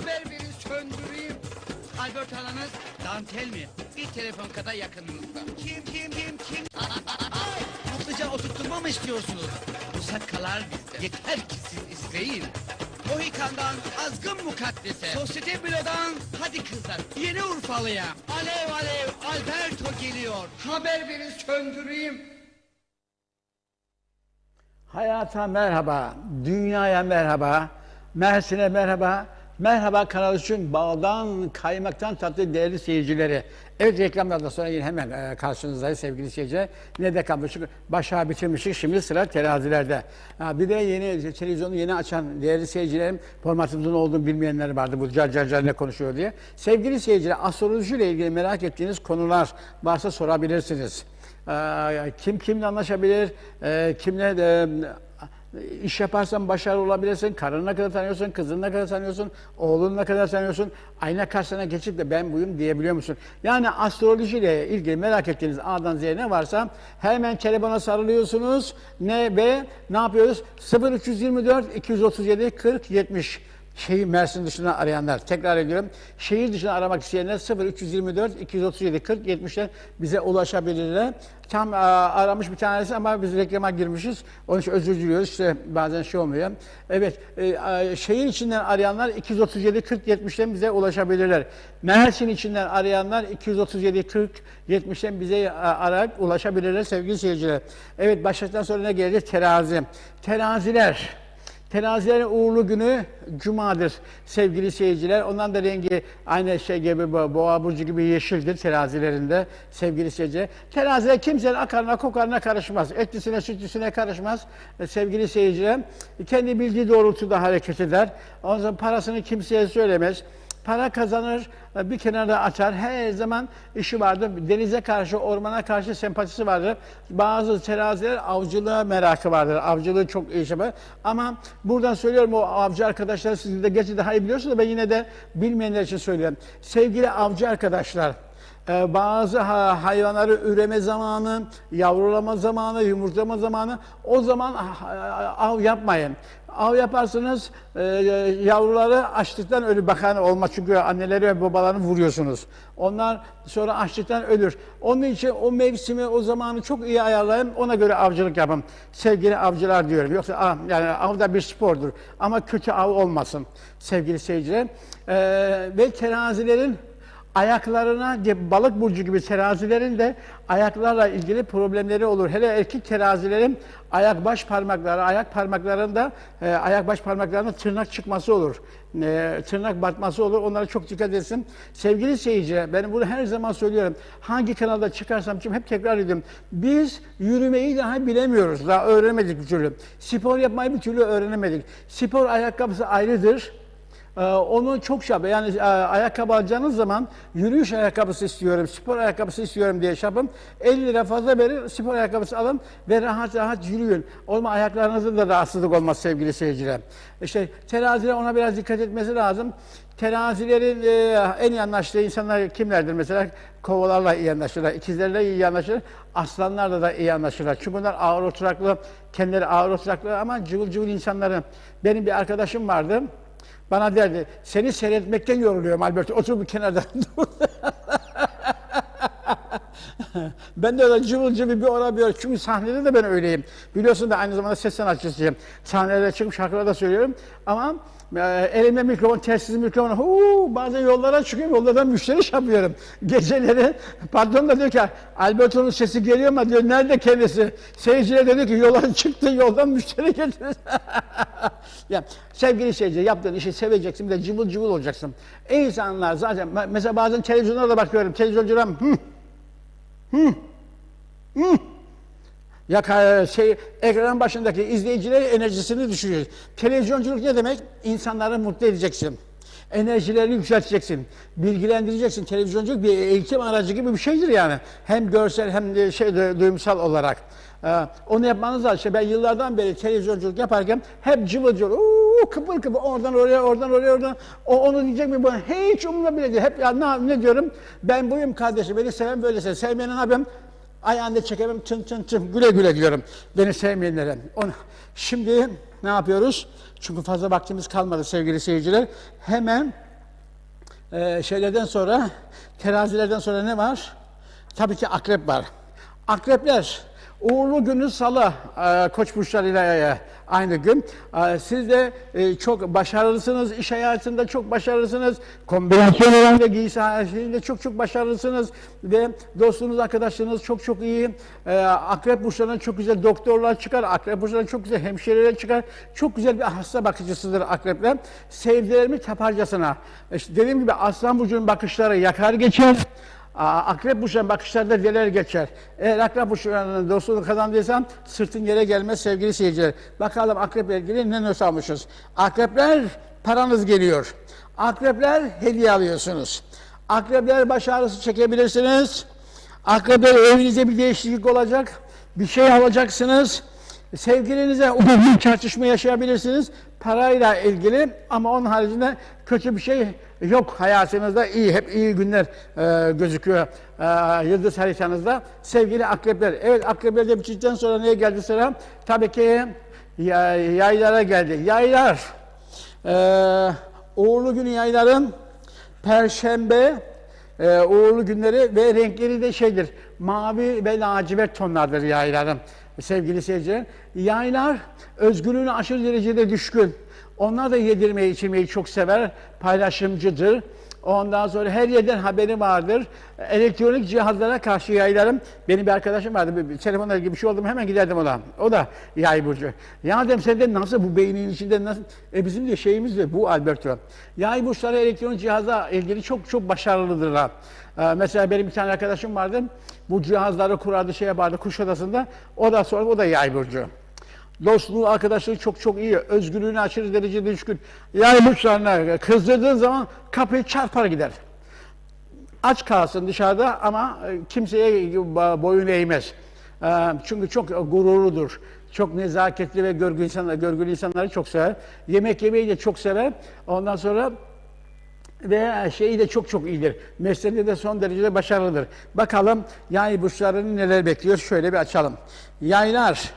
Haber verin söndüreyim. Albert alanız dantel mi? Bir telefon kadar yakınınızda. Kim kim kim kim? Ay, Topluca oturtturma mı istiyorsunuz? Bu sakkalar bizde. Yeter ki siz isteyin. Mohikan'dan azgın mukaddese. Sosyete Bülo'dan hadi kızlar. Yeni Urfalı'ya. Alev alev Alberto geliyor. Haber verin söndüreyim. Hayata merhaba, dünyaya merhaba, Mersin'e merhaba, merhaba kanal için bağdan kaymaktan tatlı değerli seyircileri. Evet reklamlardan sonra yine hemen e, karşınızdayız sevgili seyirciler. Ne de kalmışık, başa bitirmişik şimdi sıra terazilerde. Bir de yeni televizyonu yeni açan değerli seyircilerim formatımızın olduğunu bilmeyenler vardı bu car car car ne konuşuyor diye. Sevgili seyirciler astrolojiyle ilgili merak ettiğiniz konular varsa sorabilirsiniz. Ee, kim kimle anlaşabilir, ee, kimle e, iş yaparsan başarılı olabilirsin, karını kadar tanıyorsun, kızını kadar tanıyorsun, oğlunu kadar tanıyorsun, ayna karşısına geçip de ben buyum diyebiliyor musun? Yani astrolojiyle ilgili merak ettiğiniz A'dan Z'ye ne varsa hemen telefona sarılıyorsunuz. Ne ve ne yapıyoruz? 0324 237 40 70 şehir Mersin dışına arayanlar, tekrar ediyorum. Şehir dışına aramak isteyenler 0324 237 40 70'ten bize ulaşabilirler. Tam aramış bir tanesi ama biz reklama girmişiz. Onun için özür diliyoruz. İşte bazen şey olmuyor. Evet, e, şehir içinden arayanlar 237 40 70'ten bize ulaşabilirler. Mersin içinden arayanlar 237 40 70'ten bize a, arayarak ulaşabilirler sevgili seyirciler. Evet, başlıktan sonra ne gelecek? Terazi. Teraziler. Terazilerin uğurlu günü Cuma'dır sevgili seyirciler. Ondan da rengi aynı şey gibi bo- boğa burcu gibi yeşildir terazilerinde sevgili seyirciler. Teraziler kimsenin akarına kokarına karışmaz. Etlisine sütlüsüne karışmaz e, sevgili seyirciler. Kendi bildiği doğrultuda hareket eder. Ondan sonra parasını kimseye söylemez. Para kazanır, bir kenarda açar. Her zaman işi vardır. Denize karşı, ormana karşı sempatisi vardır. Bazı teraziler avcılığa merakı vardır. Avcılığı çok iyi şey yapar. Ama buradan söylüyorum o avcı arkadaşlar siz de gerçi daha iyi biliyorsunuz ben yine de bilmeyenler için söylüyorum. Sevgili avcı arkadaşlar, ee, bazı ha- hayvanları üreme zamanı, yavrulama zamanı, yumurtlama zamanı o zaman av yapmayın. Av yaparsanız e, yavruları açlıktan ölür. Bakan olmaz çünkü anneleri ve babalarını vuruyorsunuz. Onlar sonra açlıktan ölür. Onun için o mevsimi, o zamanı çok iyi ayarlayın. Ona göre avcılık yapın. Sevgili avcılar diyorum. Yoksa ah, yani av da bir spordur. Ama kötü av olmasın sevgili seyirciler. Ee, ve terazilerin ayaklarına balık burcu gibi terazilerin de ayaklarla ilgili problemleri olur. Hele erkek terazilerin ayak baş parmakları, ayak parmaklarında e, ayak baş parmaklarında tırnak çıkması olur. E, tırnak batması olur. Onlara çok dikkat etsin. Sevgili seyirciler, ben bunu her zaman söylüyorum. Hangi kanalda çıkarsam çıkayım hep tekrar ediyorum. Biz yürümeyi daha bilemiyoruz. Daha öğrenemedik bir türlü. Spor yapmayı bir türlü öğrenemedik. Spor ayakkabısı ayrıdır. Ee, onu çok şey. Yani e, ayakkabı alacağınız zaman yürüyüş ayakkabısı istiyorum, spor ayakkabısı istiyorum diye şey yapın. 50 lira fazla verin, spor ayakkabısı alın ve rahat rahat yürüyün. Olma ayaklarınızda da rahatsızlık olmaz sevgili seyirciler. İşte teraziler ona biraz dikkat etmesi lazım. Terazilerin e, en iyi anlaştığı insanlar kimlerdir mesela? Kovalarla iyi anlaşırlar, ikizlerle iyi anlaşırlar, aslanlarla da iyi anlaşırlar. Çünkü bunlar ağır oturaklı, kendileri ağır oturaklı ama cıvıl cıvıl insanları. Benim bir arkadaşım vardı. Bana derdi, seni seyretmekten yoruluyorum Albert. Otur bir kenarda. ben de öyle cıvıl cıvıl bir ona bir Çünkü sahnede de ben öyleyim. Biliyorsun da aynı zamanda ses sanatçısıyım. Sahnede çıkıp şarkılar da söylüyorum. Ama e, mikrofon, telsiz mikrofon. Huu, bazen yollara çıkıyorum, yollardan müşteri iş yapıyorum. Geceleri patron da diyor ki Alberto'nun sesi geliyor ama diyor nerede kendisi? Seyirciler de diyor ki yola çıktı, yoldan müşteri getirir. ya, sevgili seyirci yaptığın işi seveceksin bir de cıvıl cıvıl olacaksın. İnsanlar zaten mesela bazen televizyonlara da bakıyorum. Televizyoncular hı, ya ka- şey ekran başındaki izleyicilerin enerjisini düşürüyor. Televizyonculuk ne demek? İnsanları mutlu edeceksin. Enerjilerini yükselteceksin. Bilgilendireceksin. Televizyonculuk bir eğitim aracı gibi bir şeydir yani. Hem görsel hem de şey duygusal olarak. Ee, onu yapmanız lazım. İşte ben yıllardan beri televizyonculuk yaparken hep cıvıl cıvıl, uuu, kıpır kıpır, oradan oraya, oradan oraya, oradan. O onu diyecek mi? Bu hiç umurumda bile değil. Hep ya ne, ne diyorum? Ben buyum kardeşim, beni seven böyle seven. Sevmeyen ne yapayım? Ayağında çekemem, tın tın tın, güle güle diyorum. Beni sevmeyenlere. Onu, şimdi ne yapıyoruz? Çünkü fazla vaktimiz kalmadı sevgili seyirciler. Hemen Ee, şeylerden sonra, terazilerden sonra ne var? Tabii ki akrep var. Akrepler, uğurlu günü salı, e, koç burçlarıyla e, aynı gün. E, siz de e, çok başarılısınız, iş hayatında çok başarılısınız, kombinasyon olan ve giysi hayatında çok çok başarılısınız ve dostunuz, arkadaşlarınız çok çok iyi. E, akrep burçlarından çok güzel doktorlar çıkar, akrep burçlarından çok güzel hemşireler çıkar. Çok güzel bir hasta bakıcısıdır akrepler. Sevdilerimi taparcasına. İşte dediğim gibi aslan burcunun bakışları yakar geçer. Akrep burçlarının bakışlarda neler geçer. Eğer akrep burçlarının dostluğunu kazandıysan sırtın yere gelmez sevgili seyirciler. Bakalım akreple ilgili ne not almışız. Akrepler paranız geliyor. Akrepler hediye alıyorsunuz. Akrepler baş ağrısı çekebilirsiniz. Akrepler evinizde bir değişiklik olacak. Bir şey alacaksınız. Sevgilinize bir tartışma yaşayabilirsiniz. Parayla ilgili ama onun haricinde kötü bir şey yok hayatınızda. iyi, hep iyi günler e, gözüküyor e, yıldız haritanızda. Sevgili akrepler. Evet akreplerde bittikten sonra neye geldi sıra? Tabii ki ya- yaylara geldi. Yaylar. E, uğurlu günü yayların Perşembe e, uğurlu günleri ve renkleri de şeydir. Mavi ve lacivert tonlardır yayların sevgili seyirciler. Yaylar özgürlüğüne aşırı derecede düşkün. Onlar da yedirmeyi içirmeyi çok sever. Paylaşımcıdır. Ondan sonra her yerden haberi vardır. Elektronik cihazlara karşı yaylarım. Benim bir arkadaşım vardı. Bir, telefonla ilgili bir şey oldu mu hemen giderdim ona. O da yay burcu. Ya dedim sende nasıl bu beynin içinde nasıl? E bizim de şeyimiz de bu Alberto. Yay burçları elektronik cihaza ilgili çok çok başarılıdırlar. Ee, mesela benim bir tane arkadaşım vardı. Bu cihazları kurardı, şey yapardı Kuşadası'nda. O da sonra o da yay burcu. Dostluğu, arkadaşlığı çok çok iyi. Özgürlüğüne aşırı derecede düşkün. Yay burçlarına kızdırdığın zaman kapıyı çarpar gider. Aç kalsın dışarıda ama e, kimseye boyun eğmez. Ee, Çünkü çok gururludur. Çok nezaketli ve görgü insanlar, görgülü insanları çok sever. Yemek yemeyi de çok sever. Ondan sonra ve şeyi de çok çok iyidir. Mesleğinde de son derecede başarılıdır. Bakalım yay burçlarını neler bekliyor? Şöyle bir açalım. Yaylar,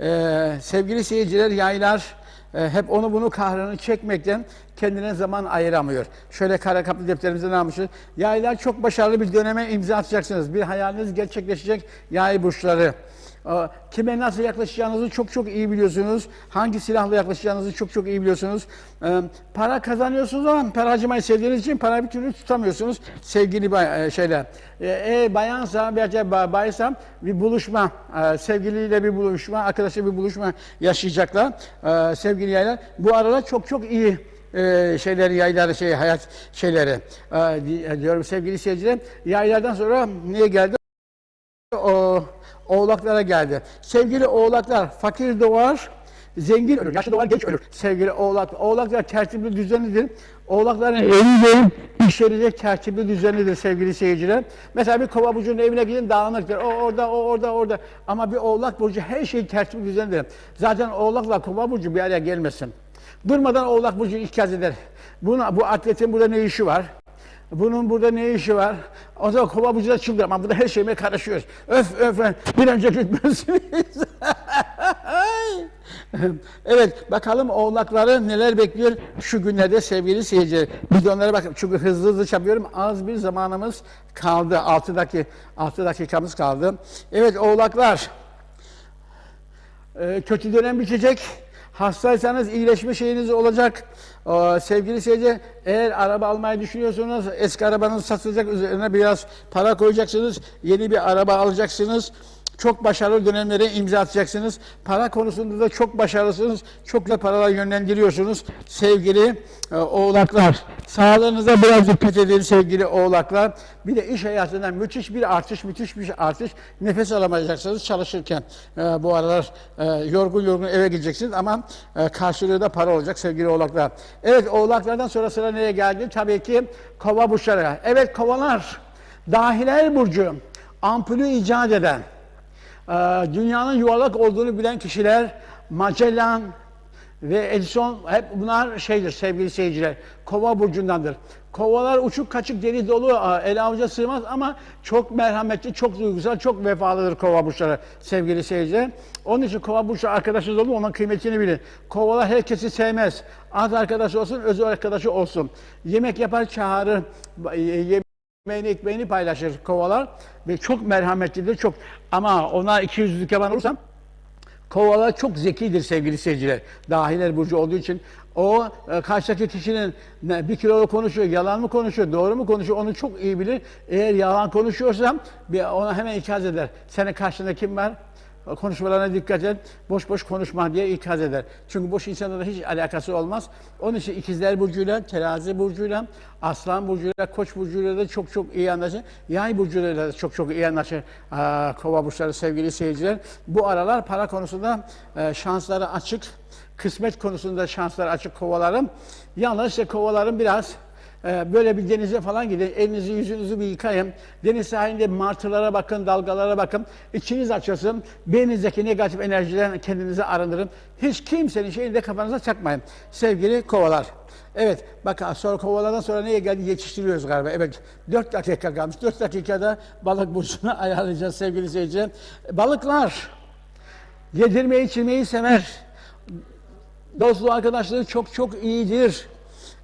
ee, sevgili seyirciler yaylar e, hep onu bunu kahrını çekmekten kendine zaman ayıramıyor. Şöyle kara kaplı defterimizde ne yapmışız? Yaylar çok başarılı bir döneme imza atacaksınız. Bir hayaliniz gerçekleşecek yay burçları. Kime nasıl yaklaşacağınızı çok çok iyi biliyorsunuz. Hangi silahla yaklaşacağınızı çok çok iyi biliyorsunuz. Ee, Para kazanıyorsunuz ama para harcamayı sevdiğiniz için para bir türlü tutamıyorsunuz. Sevgili bay, e, şeyler. Ee, Eğer bayansa veya ba- baysa bir buluşma, e, sevgiliyle bir buluşma, arkadaşla bir buluşma yaşayacaklar. Sevgili yaylar. Bu arada çok çok iyi e, şeyleri yayları şey hayat şeyleri di- diyorum sevgili seyirciler yaylardan sonra niye geldi o oğlaklara geldi. Sevgili oğlaklar fakir doğar, zengin ölür. Yaşlı doğar, genç ölür. Sevgili oğlak, oğlaklar tertipli düzenlidir. Oğlakların evi değil, işleri tertipli düzenlidir sevgili seyirciler. Mesela bir kova burcunun evine gidin dağınıktır. O orada, o orada, orada. Ama bir oğlak burcu her şey tertipli düzenlidir. Zaten oğlakla kova burcu bir araya gelmesin. Durmadan oğlak burcu ikaz eder. Buna, bu atletin burada ne işi var? Bunun burada ne işi var? O zaman kova burcu da çıldırır ama burada her şeyime karışıyor. Öf öf bir önce gitmezsiniz. evet bakalım oğlakları neler bekliyor şu günlerde sevgili seyirciler. Biz onlara bakın çünkü hızlı hızlı çapıyorum. Az bir zamanımız kaldı. 6 dakika, 6 dakikamız kaldı. Evet oğlaklar. Ee, kötü dönem bitecek. Hastaysanız iyileşme şeyiniz olacak. Ee, sevgili seyirciler, eğer araba almayı düşünüyorsanız eski arabanız satılacak, üzerine biraz para koyacaksınız, yeni bir araba alacaksınız. Çok başarılı dönemlere imza atacaksınız. Para konusunda da çok başarılısınız. Çok da paralar yönlendiriyorsunuz sevgili e, oğlaklar. Sağlığınıza biraz dikkat edin sevgili oğlaklar. Bir de iş hayatından müthiş bir artış, müthiş bir artış. Nefes alamayacaksınız çalışırken. E, bu aralar e, yorgun yorgun eve gideceksiniz ama e, karşılığı da para olacak sevgili oğlaklar. Evet oğlaklardan sonra sıra nereye geldi? Tabii ki kova burçları. Evet kovalar, dahiler burcu, ampulü icat eden, ee, dünyanın yuvarlak olduğunu bilen kişiler Magellan, Ve Edison hep bunlar şeydir sevgili seyirciler. Kova burcundandır. Kovalar uçuk kaçık deli dolu a, ele avuca sığmaz ama çok merhametli, çok duygusal, çok vefalıdır kova burçları sevgili seyirciler. Onun için kova burçları arkadaşınız olur mu onun kıymetini bilin. Kovalar herkesi sevmez. Az arkadaşı olsun, öz arkadaşı olsun. Yemek yapar çağırır. Ba- ye- Yemeğini ekmeğini paylaşır kovalar ve çok merhametlidir çok ama ona iki yüzlülük yapan olursam Kovalar çok zekidir sevgili seyirciler. Dahiler burcu olduğu için o e, karşıdaki kişinin ne, bir kilolu konuşuyor, yalan mı konuşuyor, doğru mu konuşuyor onu çok iyi bilir. Eğer yalan konuşuyorsam bir ona hemen ikaz eder. Senin karşında kim var? Konuşmalarına dikkat et. Boş boş konuşma diye ikaz eder. Çünkü boş insanlarla hiç alakası olmaz. Onun için ikizler burcuyla, terazi burcuyla, aslan burcuyla, koç burcuyla da çok çok iyi anlaşır. Yay burcuyla da çok çok iyi anlaşır. Aa, kova burçları sevgili seyirciler. Bu aralar para konusunda e, şansları açık. Kısmet konusunda şansları açık kovalarım. Yalnız işte kovalarım biraz ee, böyle bir denize falan gidin, elinizi yüzünüzü bir yıkayın. Deniz sahilinde martılara bakın, dalgalara bakın. İçiniz açılsın, beyninizdeki negatif enerjiden kendinizi arındırın. Hiç kimsenin şeyini de kafanıza çakmayın. Sevgili kovalar. Evet, bakın sonra kovalardan sonra neye geldi? Yetiştiriyoruz galiba. Evet, 4 dakika kalmış. 4 dakikada balık burcunu ayarlayacağız sevgili seyirciler. Balıklar, yedirmeyi, içirmeyi sever. Dostluğu, arkadaşlığı çok çok iyidir.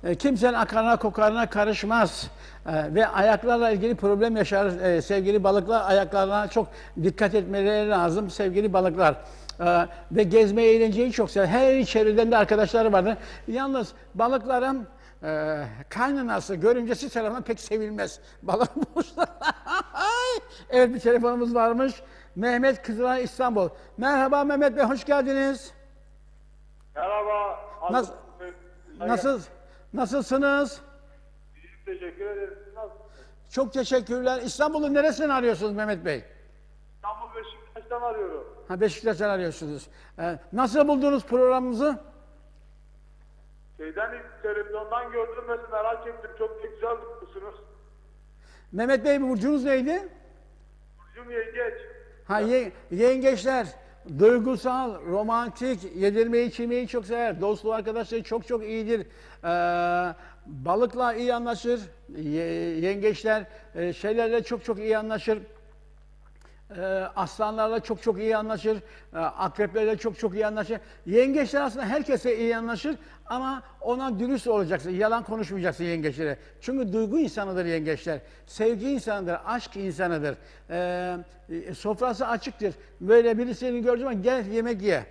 E, Kimsenin akarına kokarına karışmaz. E, Ve ayaklarla ilgili problem yaşar e, sevgili balıklar. Ayaklarına çok dikkat etmeleri lazım sevgili balıklar. E, Ve gezmeyi, eğlenceyi çok sever. Her çevreden de arkadaşları vardır. Yalnız balıkların e, kaynanası, görümcesi tarafından pek sevilmez. Balık burçları. evet bir telefonumuz varmış. Mehmet Kızılay İstanbul. Merhaba Mehmet Bey, hoş geldiniz. Merhaba. Nasıl- Nasıl, nasılsınız? İyiyim, teşekkür ederim. Nasılsınız? Çok teşekkürler. İstanbul'un neresinden arıyorsunuz Mehmet Bey? İstanbul Beşiktaş'tan arıyorum. Ha Beşiktaş'tan arıyorsunuz. Ee, nasıl buldunuz programımızı? Şeyden televizyondan gördüm ve merak ettim. Çok da güzel tutmuşsunuz. Mehmet Bey burcunuz neydi? Burcum yengeç. Ha ye- yengeçler. Duygusal, romantik, yedirmeyi, içirmeyi çok sever. Dostluğu, arkadaşları çok çok iyidir. Ee, balıkla iyi anlaşır. Ye- yengeçler e, şeylerle çok çok iyi anlaşır. Ee, aslanlarla çok çok iyi anlaşır. Ee, akreplerle çok çok iyi anlaşır. Yengeçler aslında herkese iyi anlaşır ama ona dürüst olacaksın. Yalan konuşmayacaksın yengeçlere. Çünkü duygu insanıdır yengeçler. Sevgi insanıdır, aşk insanıdır. Ee, e, sofrası açıktır. Böyle birisini gördüğü zaman gel yemek ye.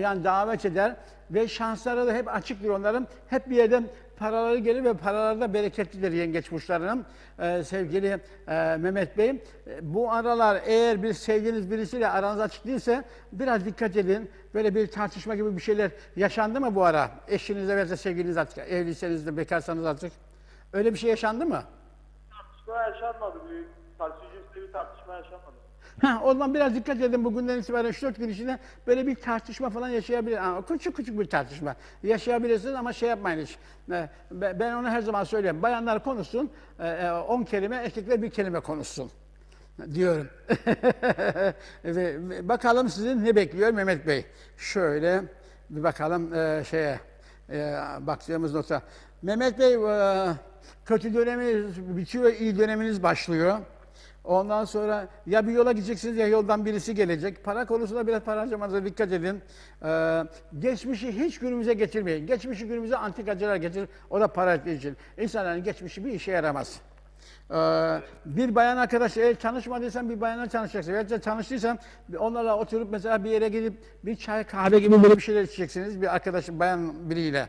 Yani davet eder ve şansları da hep açıktır onların. Hep bir yerden paraları gelir ve paraları da bereketlidir yengeç burçlarının. Ee, sevgili e, Mehmet Bey, e, bu aralar eğer bir sevdiğiniz birisiyle aranız açık değilse biraz dikkat edin. Böyle bir tartışma gibi bir şeyler yaşandı mı bu ara? Eşinizle veya sevgiliniz açık, evliyseniz de bekarsanız açık. Öyle bir şey yaşandı mı? Tartışma yaşanmadı. Bir cinsle bir tartışma yaşanmadı. Ha, o zaman biraz dikkat edin bugünden itibaren 3-4 gün içinde böyle bir tartışma falan yaşayabilir. Ama küçük küçük bir tartışma yaşayabilirsiniz ama şey yapmayın hiç. Ee, be- Ben onu her zaman söylüyorum. Bayanlar konuşsun, 10 kelime, erkekler bir kelime konuşsun diyorum. Bakalım sizin ne bekliyor Mehmet Bey? Şöyle bir bakalım e, şeye e, baktığımız nota. Mehmet Bey e, kötü döneminiz bitiyor, iyi döneminiz başlıyor. Ondan sonra ya bir yola gideceksiniz ya yoldan birisi gelecek. Para konusunda biraz para harcamanıza dikkat edin. Ee, geçmişi hiç günümüze getirmeyin. Geçmişi günümüze antikacılar getirir. O da para için. İnsanların geçmişi bir işe yaramaz. Ee, bir bayan arkadaş eğer tanışmadıysan bir bayanla tanışacaksın. Veya da tanıştıysan onlarla oturup mesela bir yere gidip bir çay kahve gibi böyle bir şeyler içeceksiniz. Bir arkadaşın bayan biriyle.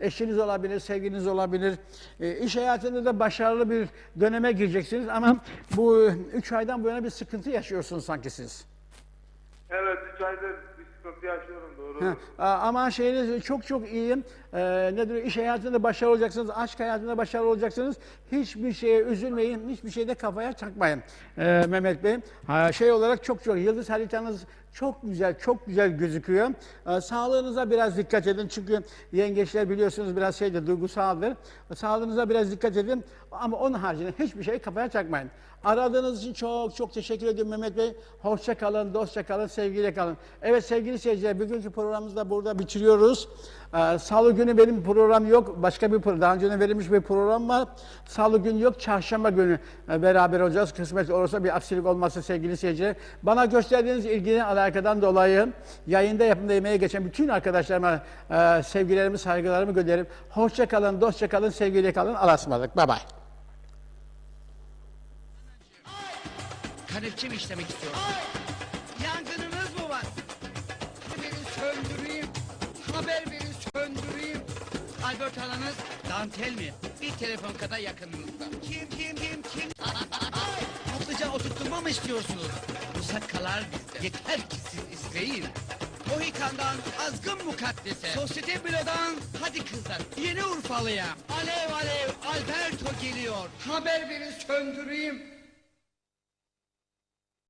Eşiniz olabilir, sevgiliniz olabilir. E, iş hayatında da başarılı bir döneme gireceksiniz ama bu üç aydan bu yana bir sıkıntı yaşıyorsunuz sanki siz. Evet, 3 aydır bir sıkıntı yaşıyorum doğru. Ha, ama şeyiniz çok çok iyi. Ee, nedir? İş hayatında başarılı olacaksınız, aşk hayatında başarılı olacaksınız. Hiçbir şeye üzülmeyin, hiçbir şeyde kafaya takmayın. Ee, Mehmet Bey, ha, şey olarak çok çok yıldız haritanız Çok güzel, çok güzel gözüküyor. Ee, sağlığınıza biraz dikkat edin çünkü yengeçler biliyorsunuz biraz şeydir, duygusaldır. Sağlığınıza biraz dikkat edin ama onun haricinde hiçbir şey kafaya takmayın. Aradığınız için çok çok teşekkür ediyorum Mehmet Bey. Hoşça kalın, dostça kalın, sevgiyle kalın. Evet sevgili seyirciler, bugünkü programımızı da burada bitiriyoruz. Ee, Salı günü benim program yok. Başka bir program, daha önce verilmiş bir program var. Salı günü yok, çarşamba günü e, beraber olacağız. Kısmet olursa bir aksilik olmazsa sevgili seyirciler. Bana gösterdiğiniz ilginin alakadan dolayı yayında yapımda yemeğe geçen bütün arkadaşlarıma e, sevgilerimi, saygılarımı gönderirim. Hoşça kalın, dostça kalın, sevgiyle kalın. Allah'a ısmarladık. Bye bye. Kanepçe mi işlemek istiyorsun? Yangınınız mı var? Verin söndüreyim. Haber verin söndüreyim. Albert alanız dantel mi? Bir telefon kadar yakınınızda. Kim kim kim kim? Topluca oturtturma mı istiyorsunuz? Bu sakkalar bizde. Yeter ki siz isteyin. Mohikan'dan azgın mukaddese. Sosyete Büro'dan hadi kızlar. Yeni Urfalı'ya. Alev alev Alberto geliyor. Haber verin söndüreyim.